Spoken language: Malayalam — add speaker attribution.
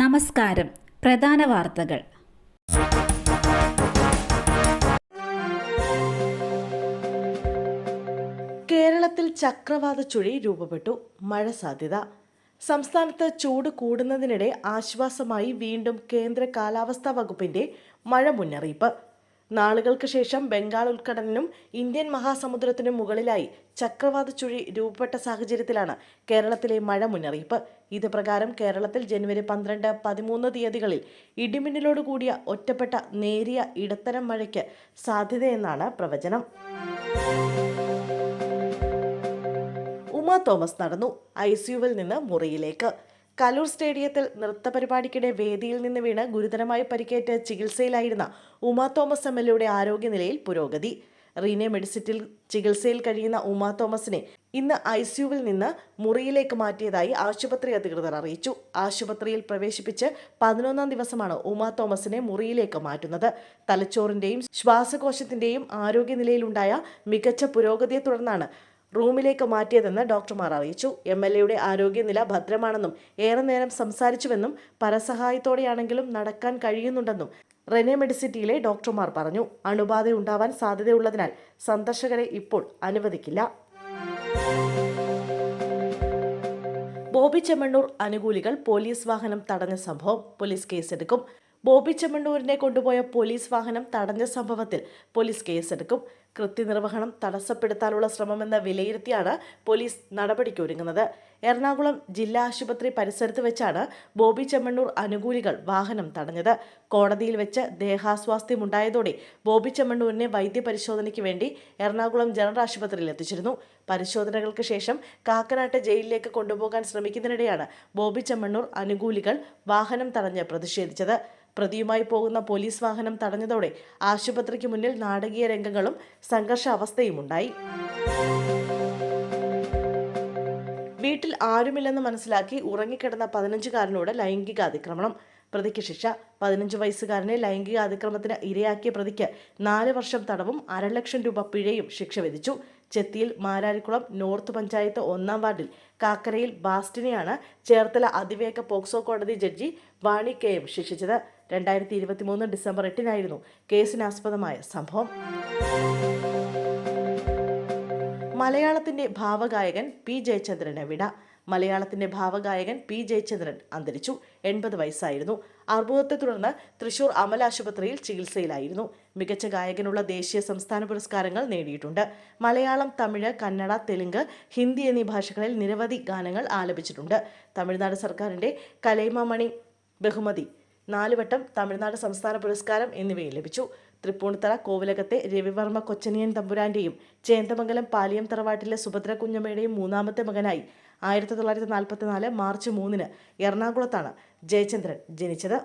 Speaker 1: നമസ്കാരം. പ്രധാന വാർത്തകൾ.
Speaker 2: കേരളത്തിൽ ചക്രവാത ചുഴി രൂപപ്പെട്ടു. മഴ സാധ്യത. സംസ്ഥാനത്ത് ചൂട് കൂടുന്നതിനിടെ ആശ്വാസമായി വീണ്ടും കേന്ദ്ര കാലാവസ്ഥാ വകുപ്പിന്റെ മഴ മുന്നറിയിപ്പ്. നാളുകൾക്ക് ശേഷം ബംഗാൾ ഉൾക്കടലിനും ഇന്ത്യൻ മഹാസമുദ്രത്തിനും മുകളിലായി ചക്രവാത ചുഴി രൂപപ്പെട്ട സാഹചര്യത്തിലാണ് കേരളത്തിലെ മഴ മുന്നറിയിപ്പ്. ഇത് പ്രകാരം കേരളത്തിൽ ജനുവരി പന്ത്രണ്ട് പതിമൂന്ന് തീയതികളിൽ ഇടിമിന്നലോട് കൂടിയ ഒറ്റപ്പെട്ട നേരിയ ഇടത്തരം മഴയ്ക്ക് സാധ്യതയെന്നാണ് പ്രവചനം. ഉമ തോമസ് നടന്നു. ഐ സിയുവിൽ നിന്ന് മുറിയിലേക്ക്. കലൂർ സ്റ്റേഡിയത്തിൽ നൃത്തപരിപാടിക്കിടെ വേദിയിൽ നിന്ന് വീണ് ഗുരുതരമായി പരിക്കേറ്റ് ചികിത്സയിലായിരുന്ന ഉമ തോമസ് എം എൽ എയുടെ ആരോഗ്യനിലയിൽ പുരോഗതി. റീനെ മെഡിസിറ്റിൽ ചികിത്സയിൽ കഴിയുന്ന ഉമ തോമസിനെ ഇന്ന് ഐ സിയുവിൽ നിന്ന് മുറിയിലേക്ക് മാറ്റിയതായി ആശുപത്രി അധികൃതർ അറിയിച്ചു. ആശുപത്രിയിൽ പ്രവേശിപ്പിച്ച് പതിനൊന്നാം ദിവസമാണ് ഉമ തോമസിനെ മുറിയിലേക്ക് മാറ്റുന്നത്. തലച്ചോറിന്റെയും ശ്വാസകോശത്തിന്റെയും ആരോഗ്യനിലയിലുണ്ടായ മികച്ച പുരോഗതിയെ തുടർന്നാണ് റൂമിലേക്ക് മാറ്റിയതെന്ന് ഡോക്ടർമാർ അറിയിച്ചു. എം എൽ എയുടെ ആരോഗ്യനില ഭദ്രമാണെന്നും ഏറെ നേരം സംസാരിച്ചുവെന്നും പരസഹായത്തോടെയാണെങ്കിലും നടക്കാൻ കഴിയുന്നുണ്ടെന്നും റെനെ മെഡിസിറ്റിയിലെ ഡോക്ടർമാർ പറഞ്ഞു. അണുബാധ ഉണ്ടാവാൻ സാധ്യതയുള്ളതിനാൽ സന്ദർശകരെ ഇപ്പോൾ അനുവദിക്കില്ല. ബോബി ചെമ്മണ്ണൂർ അനുകൂലികൾ പോലീസ് വാഹനം തടഞ്ഞ സംഭവം പോലീസ് കേസെടുക്കും. ബോബി ചെമ്മണ്ണൂരിനെ കൊണ്ടുപോയ പോലീസ് വാഹനം തടഞ്ഞ സംഭവത്തിൽ പോലീസ് കേസെടുക്കും. കൃത്യനിർവഹണം തടസ്സപ്പെടുത്താനുള്ള ശ്രമമെന്ന് വിലയിരുത്തിയാണ് പോലീസ് നടപടിക്കൊരുങ്ങുന്നത് എറണാകുളം ജില്ലാ ആശുപത്രി പരിസരത്ത് വെച്ചാണ് ബോബി ചെമ്മണ്ണൂർ അനുകൂലികൾ വാഹനം തടഞ്ഞത്. കോടതിയിൽ വെച്ച് ദേഹാസ്വാസ്ഥ്യമുണ്ടായതോടെ ബോബി ചെമ്മണ്ണൂരിനെ വൈദ്യപരിശോധനയ്ക്ക് വേണ്ടി എറണാകുളം ജനറൽ ആശുപത്രിയിൽ എത്തിച്ചിരുന്നു. പരിശോധനകൾക്ക് ശേഷം കാക്കനാട്ട് ജയിലിലേക്ക് കൊണ്ടുപോകാൻ ശ്രമിക്കുന്നതിനിടെയാണ് ബോബി ചെമ്മണ്ണൂർ അനുകൂലികൾ വാഹനം തടഞ്ഞ് പ്രതിഷേധിച്ചത്. പ്രതിയുമായി പോകുന്ന പോലീസ് വാഹനം തടഞ്ഞതോടെ ആശുപത്രിക്ക് മുന്നിൽ നാടകീയ രംഗങ്ങളും സംഘർഷാവസ്ഥയും ഉണ്ടായി വീട്ടിൽ ആരുമില്ലെന്ന് മനസ്സിലാക്കി ഉറങ്ങിക്കിടന്ന പതിനഞ്ചുകാരനോട് ലൈംഗിക അതിക്രമണം പ്രതിക്ക് ശിക്ഷ. പതിനഞ്ച് വയസ്സുകാരനെ ലൈംഗിക അതിക്രമത്തിന് ഇരയാക്കിയ പ്രതിക്ക് നാല് വർഷം തടവും അരലക്ഷം രൂപ പിഴയും ശിക്ഷ വിധിച്ചു. ചെത്തിയിൽ മാരാരിക്കുളം നോർത്ത് പഞ്ചായത്ത് ഒന്നാം വാർഡിൽ കാക്കരയിൽ ബാസ്റ്റിനെയാണ് ചേർത്തല അതിവേഗ പോക്സോ കോടതി ജഡ്ജി വാണി കെ എം ശിക്ഷിച്ചത്. രണ്ടായിരത്തി ഇരുപത്തി മൂന്ന് ഡിസംബർ എട്ടിനായിരുന്നു കേസിനാസ്പദമായ സംഭവം. മലയാളത്തിന്റെ ഭാവഗായകൻ പി ജയചന്ദ്രന് വിട. മലയാളത്തിന്റെ ഭാവഗായകൻ പി ജയചന്ദ്രൻ അന്തരിച്ചു. എൺപത് വയസ്സായിരുന്നു. അർബുദത്തെ തുടർന്ന് തൃശൂർ അമൽ ആശുപത്രിയിൽ ചികിത്സയിലായിരുന്നു. മികച്ച ഗായകനുള്ള ദേശീയ സംസ്ഥാന പുരസ്കാരങ്ങൾ നേടിയിട്ടുണ്ട്. മലയാളം തമിഴ് കന്നഡ തെലുങ്ക് ഹിന്ദി എന്നീ ഭാഷകളിൽ നിരവധി ഗാനങ്ങൾ ആലപിച്ചിട്ടുണ്ട്. തമിഴ്നാട് സർക്കാരിന്റെ കലൈമാമണി ബഹുമതി നാലുവട്ടം തമിഴ്നാട് സംസ്ഥാന പുരസ്കാരം എന്നിവയും ലഭിച്ചു. തൃപ്പൂണിത്തറ കോവിലകത്തെ രവിവർമ്മ കൊച്ചനിയൻ തമ്പുരാന്റെയും ചേന്തമംഗലം പാലിയം തറവാട്ടിലെ സുഭദ്ര കുഞ്ഞമ്മയുടെയും മൂന്നാമത്തെ മകനായി ആയിരത്തി തൊള്ളായിരത്തി നാൽപ്പത്തിനാല് മാർച്ച് മൂന്നിന് എറണാകുളത്താണ് ജയചന്ദ്രൻ ജനിച്ചത്.